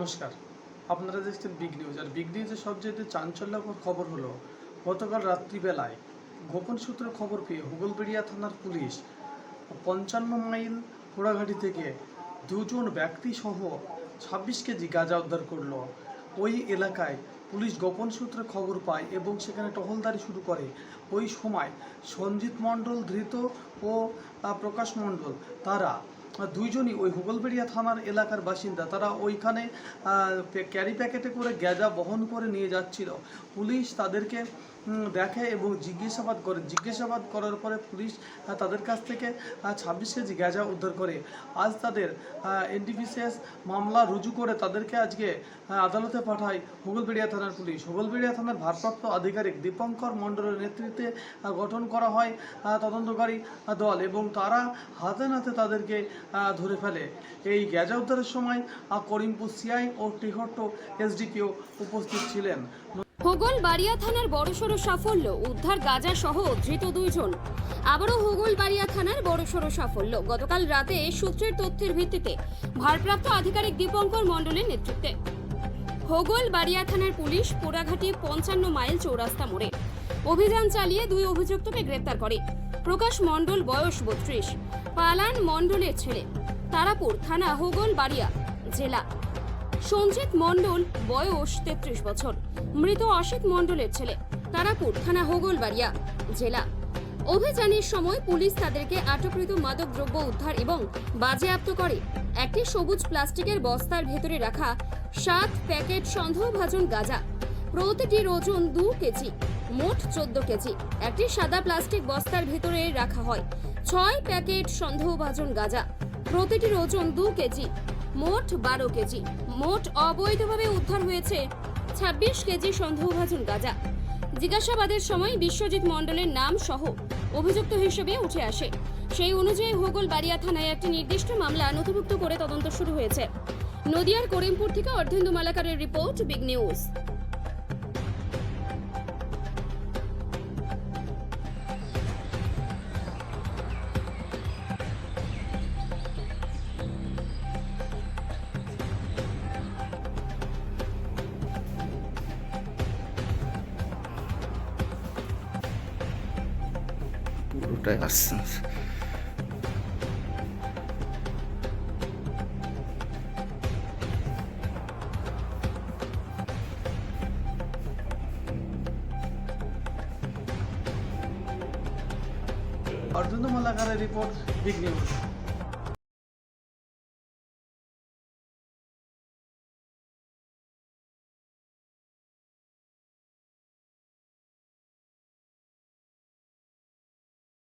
নমস্কার। আপনারা দেখছেন বিগ নিউজ আর বিগ নিউজের সবচেয়ে চাঞ্চল্যকর খবর হলো, গতকাল রাত্রিবেলায় গোপন সূত্রে খবর পেয়ে হুগলবেড়িয়া থানার পুলিশ পঞ্চান্ন মাইল পোড়াঘাটি থেকে দুজন ব্যক্তি সহ ছাব্বিশ কেজি গাঁজা উদ্ধার করল। ওই এলাকায় পুলিশ গোপন সূত্রে খবর পায় এবং সেখানে টহলদারি শুরু করে। ওই সময় সঞ্জিত মণ্ডল ধৃত ও প্রকাশ মণ্ডল, তারা দুইজনই ওই হুগলবেড়িয়া থানার এলাকার বাসিন্দা। তারা ওইখানে ক্যারি প্যাকেটে করে গ্যাজা বহন করে নিয়ে যাচ্ছিল। পুলিশ তাদেরকে দেখে এবং জিজ্ঞাসাবাদ করে, জিজ্ঞাসাবাদ করার পরে পুলিশ তাদের কাছ থেকে ছাব্বিশ কেজি গ্যাজা উদ্ধার করে। আজ তাদের এনডিপিসিএস মামলা রুজু করে তাদেরকে আজকে আদালতে পাঠায় হুগলবেড়িয়া থানার পুলিশ। হুগলবেড়িয়া থানার ভারপ্রাপ্ত আধিকারিক দীপঙ্কর মণ্ডলের নেতৃত্বে গঠন করা হয় তদন্তকারী দল এবং তারা হাতে নাতে তাদেরকে ধরে ফেলে। এই গ্যাজা উদ্ধারের সময় করিমপুর সিআই ও টিহট্ট এসডিপিও উপস্থিত ছিলেন। হোগল বাড়িয়া থানার বড়সড় সাফল্য, উদ্ধার গাজা সহ ধৃত দুইজন। আবারও হুগল বাড়িয়া থানার বড়সড় সাফল্য, গতকাল রাতে সূত্রের তথ্যের ভিত্তিতে ভারপ্রাপ্ত আধিকারিক দীপঙ্কর মণ্ডলের নেতৃত্বে। হোগল বাড়িয়া থানার পুলিশ পোড়াঘাটি পঞ্চান্ন মাইল চৌরাস্তা মোড়ে অভিযান চালিয়ে দুই অভিযুক্তকে গ্রেপ্তার করে। প্রকাশ মণ্ডল বয়স বত্রিশ, পালান মণ্ডলের ছেলে, তারাপুর থানা হোগল বাড়িয়া জেলা। সঞ্জিত মণ্ডল, বয়স তেত্রিশ বছর। মৃত অসিত মণ্ডলের ছেলে, তারাপুর থানা হোগলবাড়িয়া জেলা। অভিযানের সময় পুলিশ তাদেরকে আটককৃত মাদক দ্রব্য উদ্ধার এবং বাজেয়াপ্ত করে। একটি সবুজ প্লাস্টিকের বস্তার ভেতরে রাখা সাত প্যাকেট সন্দেহভাজন গাঁজা প্রতিটির ওজন দু কেজি, মোট চোদ্দ কেজি, একটি সাদা প্লাস্টিক বস্তার ভেতরে রাখা হয়। ছয় প্যাকেট সন্দেহভাজন গাঁজা প্রতিটির ওজন দু কেজি মোট বারো কেজি। মোট অবৈধভাবে উদ্ধার হয়েছে ছাব্বিশ কেজি সন্দেহভাজন গাঁজা। জিজ্ঞাসাবাদের সময় বিশ্বজিৎ মণ্ডলের নাম সহ অভিযুক্ত হিসেবে উঠে আসে। সেই অনুযায়ী হোগল বাড়িয়া থানায় একটি নির্দিষ্ট মামলা নথিভুক্ত করে তদন্ত শুরু হয়েছে। নদিয়ার করিমপুর থেকে অর্ধেন্দু মালাকারের রিপোর্ট, বিগ নিউজ। পুরোটাই আসছে অর্জুন মালাকারের রিপোর্ট বিগ নিউজ